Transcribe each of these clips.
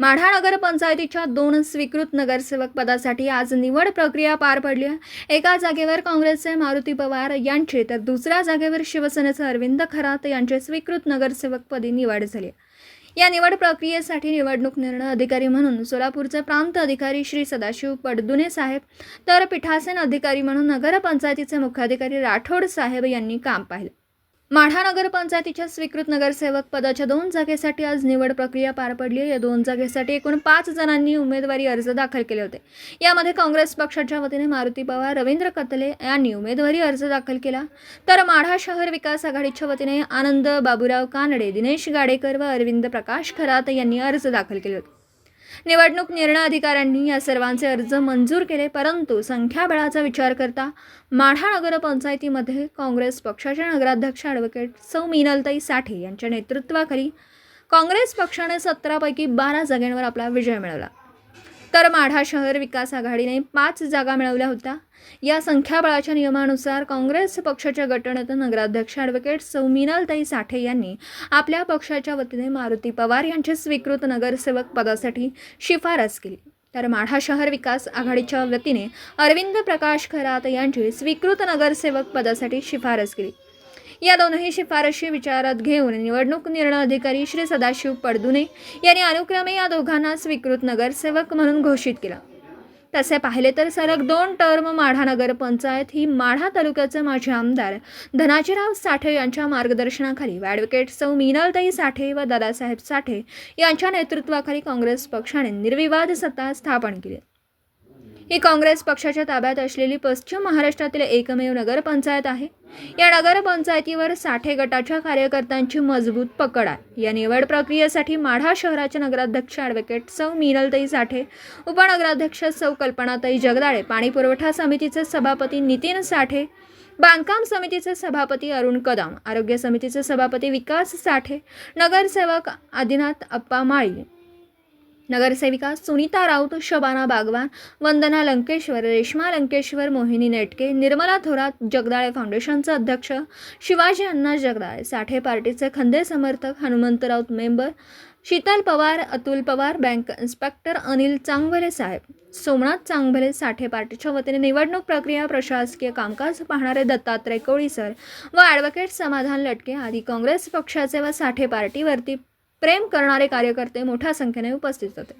माढा नगरपंचायतीच्या दोन स्वीकृत नगरसेवक पदासाठी आज निवड प्रक्रिया पार पडली आहे एका जागेवर काँग्रेसचे मारुती पवार यांची तर दुसऱ्या जागेवर शिवसेनेचे अरविंद खरात यांचे स्वीकृत नगरसेवकपदी निवड झाली आहे. या निवड प्रक्रियेसाठी निवडणूक निर्णय अधिकारी म्हणून सोलापूरचे प्रांत अधिकारी श्री सदाशिव पडदुने साहेब तर पिठासेन अधिकारी म्हणून नगरपंचायतीचे मुख्याधिकारी राठोड साहेब यांनी काम पाहिलं माढा नगरपंचायतीच्या स्वीकृत नगरसेवक पदाच्या दोन जागेसाठी आज निवड प्रक्रिया पार पडली या दोन जागेसाठी एकूण पाच जणांनी उमेदवारी अर्ज दाखल केले होते. यामध्ये काँग्रेस पक्षाच्या वतीने मारुती पवार रवींद्र कतले यांनी उमेदवारी अर्ज दाखल केला. तर माढा शहर विकास आघाडीच्या वतीने आनंद बाबूराव कानडे दिनेश गाडेकर व अरविंद प्रकाश खरात यांनी अर्ज दाखल केले होते. निवडणूक निर्णय अधिकाऱ्यांनी या सर्वांचे अर्ज मंजूर केले परंतु संख्याबळाचा विचार करता माढा नगरपंचायतीमध्ये काँग्रेस पक्षाच्या नगराध्यक्ष ॲडव्होकेट सौ मिनलताई साठे यांच्या नेतृत्वाखाली काँग्रेस पक्षाने सतरापैकी बारा जागांवर आपला विजय मिळवला. तर माढा शहर विकास आघाडीने पाच जागा मिळवल्या होत्या. या संख्याबळाच्या नियमानुसार काँग्रेस पक्षाच्या गटनेते नगराध्यक्ष ॲडव्होकेट सौ मिनालताई साठे यांनी आपल्या पक्षाच्या वतीने मारुती पवार यांचे स्वीकृत नगरसेवक पदासाठी शिफारस केली. तर माढा शहर विकास आघाडीच्या वतीने अरविंद प्रकाश खरात यांची स्वीकृत नगरसेवक पदासाठी शिफारस केली. या दोनही शिफारशी विचारात घेऊन निवडणूक निर्णय अधिकारी श्री सदाशिव पडदुने यांनी अनुक्रमे या दोघांना स्वीकृत नगरसेवक म्हणून घोषित केला. तसे पाहिले तर सलग दोन टर्म माढा नगर पंचायत ही माढा तालुक्याचे माजी आमदार धनाजीराव साठे यांच्या मार्गदर्शनाखाली ॲडव्होकेट सौ मीनलताई साठे व दादासाहेब साठे यांच्या नेतृत्वाखाली काँग्रेस पक्षाने निर्विवाद सत्ता स्थापन केली. ही काँग्रेस पक्षाच्या ताब्यात असलेली पश्चिम महाराष्ट्रातील एकमेव नगरपंचायत आहे. या नगरपंचायतीवर साठे गटाच्या कार्यकर्त्यांची मजबूत पकड आहे. या निवड प्रक्रियेसाठी माढा शहराचे नगराध्यक्ष ॲडव्होकेट सौ मिनलताई साठे उपनगराध्यक्ष सौ कल्पनाताई जगदाळे पाणी पुरवठा समितीचे सभापती नितीन साठे बांधकाम समितीचे सभापती अरुण कदम आरोग्य समितीचे सभापती विकास साठे नगरसेवक आदिनाथ अप्पा माळी नगरसेविका सुनीता राऊत शबाना बागवान वंदना लंकेश्वर रेश्मा लंकेश्वर मोहिनी नेटके निर्मला थोरात जगदाळे फाउंडेशनचे अध्यक्ष शिवाजी अण्णा जगदाळे साठे पार्टीचे खंदे समर्थक Hanumant Raut member Sheetal Pawar Atul Pawar bank inspector Anil Changbhale साहेब सोमनाथ चांगभले साठे पार्टीच्या वतीने निवडणूक प्रक्रिया प्रशासकीय कामकाज पाहणारे दत्तात्रय कोळी सर व ॲडव्होकेट समाधान लटके आदी काँग्रेस पक्षाचे व साठे पार्टीवरती प्रेम करणारे कार्यकर्ते मोठ्या संख्येने उपस्थित होते.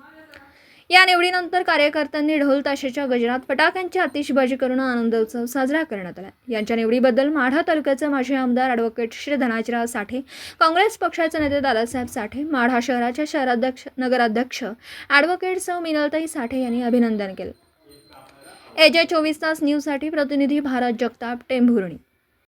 या निवडीनंतर कार्यकर्त्यांनी ढोल ताशेच्या गजरात फटाक्यांची आतिषबाजी करून आनंद उत्सव साजरा करण्यात आला. यांच्या निवडीबद्दल माढा तालुक्याचे माजी आमदार ॲडव्होकेट श्री धनाजीराव साठे काँग्रेस पक्षाचे नेते दादासाहेब साठे माढा शहराच्या शहराध्यक्ष नगराध्यक्ष ॲडव्होकेट सौ मिनलताई साठे यांनी अभिनंदन केलं. एजे चोवीस तास न्यूजसाठी प्रतिनिधी भारत जगताप टेंभुर्णी.